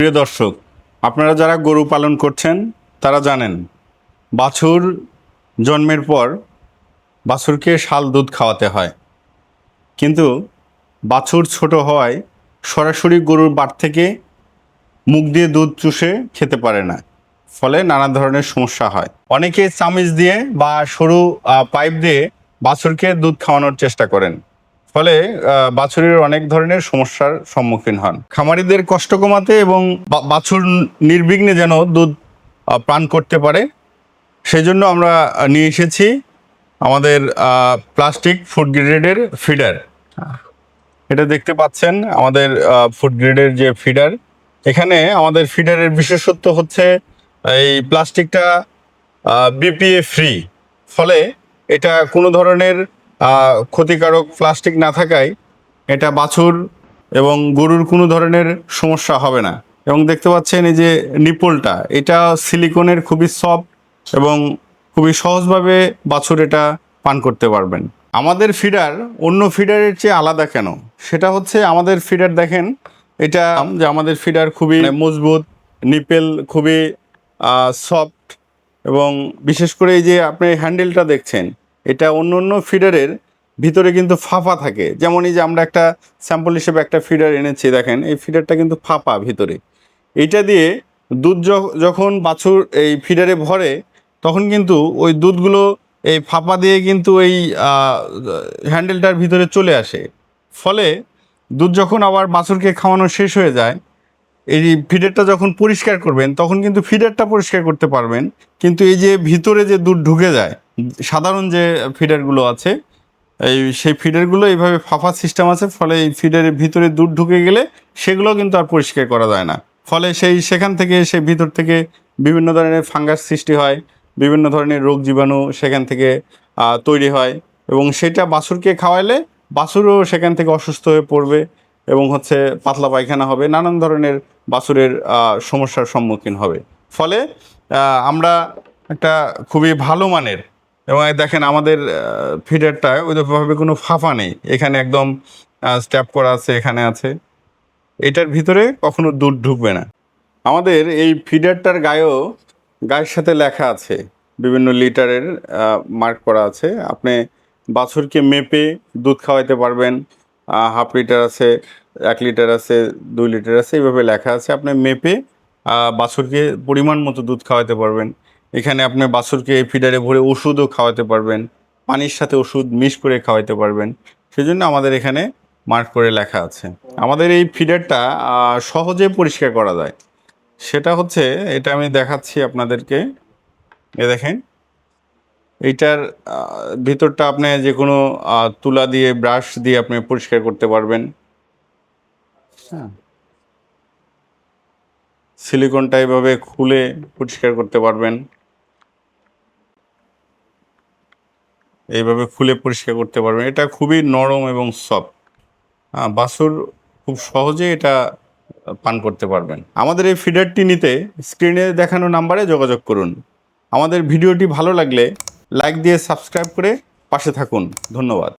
প্রিয় দর্শক, আপনারা যারা গরু পালন করছেন, তারা জানেন, বাছুর জন্মের পর বাছুরকে শাল দুধ খাওয়াতে হয়। কিন্তু বাছুর ছোট হওয়ায় সরাসরি গরুর বাট থেকে মুখ দিয়ে দুধ চুষে খেতে পারে না। ফলে নানা ধরনের সমস্যা হয়। অনেকে চামিচ দিয়ে বা সরু পাইপ দিয়ে বাছুরকে দুধ খাওয়ানোর চেষ্টা করেন। ফলে বাছুরের অনেক ধরনের সমস্যার সম্মুখীন হন। খামারিদের কষ্ট কমাতে এবং বাছুর নির্বিঘ্নে যেন দুধ পান করতে পারে সেই জন্য আমরা নিয়ে এসেছি আমাদের প্লাস্টিক ফুড গ্রেডের ফিডার। এটা দেখতে পাচ্ছেন, আমাদের ফুড গ্রেডের যে ফিডার। এখানে আমাদের ফিডারের বিশেষত্ব হচ্ছে, এই প্লাস্টিকটা বিপিএ ফ্রি ফলে এটা কোনো ধরনের ক্ষতিকারক প্লাস্টিক না থাকায় এটা বাছুর এবং গরুর কোনো ধরনের সমস্যা হবে না। এবং দেখতে পাচ্ছেন এই যে নিপলটা, এটা সিলিকনের খুবই সফট এবং খুবই সহজভাবে বাছুর এটা পান করতে পারবেন। আমাদের ফিডার অন্য ফিডারের চেয়ে আলাদা কেন? সেটা হচ্ছে আমাদের ফিডার দেখেন, এটা যে আমাদের ফিডার খুবই মজবুত, নিপেল খুবই সফট এবং বিশেষ করে এই যে আপনি হ্যান্ডেলটা দেখছেন এটা অন্য অন্য ফিডারের ভিতরে কিন্তু ফাঁপা থাকে। যেমন এই যে আমরা একটা স্যাম্পল হিসেবে একটা ফিডার এনেছি, দেখেন, এই ফিডারটা কিন্তু ফাঁপা ভিতরে। এইটা দিয়ে দুধ যখন বাছুর এই ফিডারে ভরে, তখন কিন্তু ওই দুধগুলো এই ফাঁপা দিয়ে কিন্তু এই হ্যান্ডেলটার ভিতরে চলে আসে। ফলে দুধ যখন আবার বাছুরকে খাওয়ানো শেষ হয়ে যায়, এই ফিডারটা যখন পরিষ্কার করবেন, তখন কিন্তু ফিডারটা পরিষ্কার করতে পারবেন। কিন্তু এই যে ভিতরে যে দুধ ঢুকে যায় সাধারণ যে ফিডারগুলো আছে, এই সেই ফিডারগুলো এইভাবে ফাঁপা সিস্টেম আছে, ফলে এই ফিডারের ভিতরে দুধ ঢুকে গেলে সেগুলো কিন্তু আর পরিষ্কার করা যায় না। ফলে সেই সেখান থেকে, সেই ভিতর থেকে বিভিন্ন ধরনের ফাঙ্গাস সৃষ্টি হয়, বিভিন্ন ধরনের রোগ জীবাণু সেখান থেকে তৈরি হয় এবং সেটা বাছুরকে খাওয়াইলে বাছুরও সেখান থেকে অসুস্থ হয়ে পড়বে এবং হচ্ছে পাতলা পায়খানা হবে, নানান ধরনের বাছুরের সমস্যার সম্মুখীন হবে। ফলে আমরা একটা খুবই ভালো মানের এবং দেখেন আমাদের ফিডারটা ওইভাবে কোনো ফাঁফা নেই। এখানে একদম স্ট্যাপ করা আছে, এখানে আছে। এটার ভিতরে কখনো দুধ ঢুকবে না। আমাদের এই ফিডারটার গায়েও, গায়ের সাথে লেখা আছে, বিভিন্ন লিটারের মার্ক করা আছে। আপনি বাছুরকে মেপে দুধ খাওয়াইতে পারবেন। হাফ লিটার আছে, এক লিটার আছে, দুই লিটার আছে, এইভাবে লেখা আছে। আপনি মেপে বাছুরকে পরিমাণ মতো দুধ খাওয়াইতে পারবেন। এখানে আপনার বাছুরকে এই ফিডারে ভরে ওষুধও খাওয়াতে পারবেন, পানির সাথে ওষুধ মিক্স করে খাওয়াতে পারবেন। সেজন্য আমাদের এখানে মার্ক করে লেখা আছে। আমাদের এই ফিডারটা সহজে পরিষ্কার করা যায়। সেটা হচ্ছে, এটা আমি দেখাচ্ছি আপনাদেরকে। এ দেখেন, এইটার ভিতরটা আপনি যে কোনো তুলা দিয়ে, ব্রাশ দিয়ে আপনি পরিষ্কার করতে পারবেন। হ্যাঁ। সিলিকনটা এভাবে খুলে পরিষ্কার করতে পারবেন। এইভাবে খুলে পরিষ্কার করতে পারবেন। এটা খুবই নরম এবং সফট হ্যাঁ বাছুর খুব সহজে এটা পান করতে পারবেন। আমাদের এই ফিডারটি নিতে স্ক্রিনে দেখানো নাম্বারে যোগাযোগ করুন। আমাদের ভিডিওটি ভালো লাগলে লাইক দিয়ে সাবস্ক্রাইব করে পাশে থাকুন। ধন্যবাদ।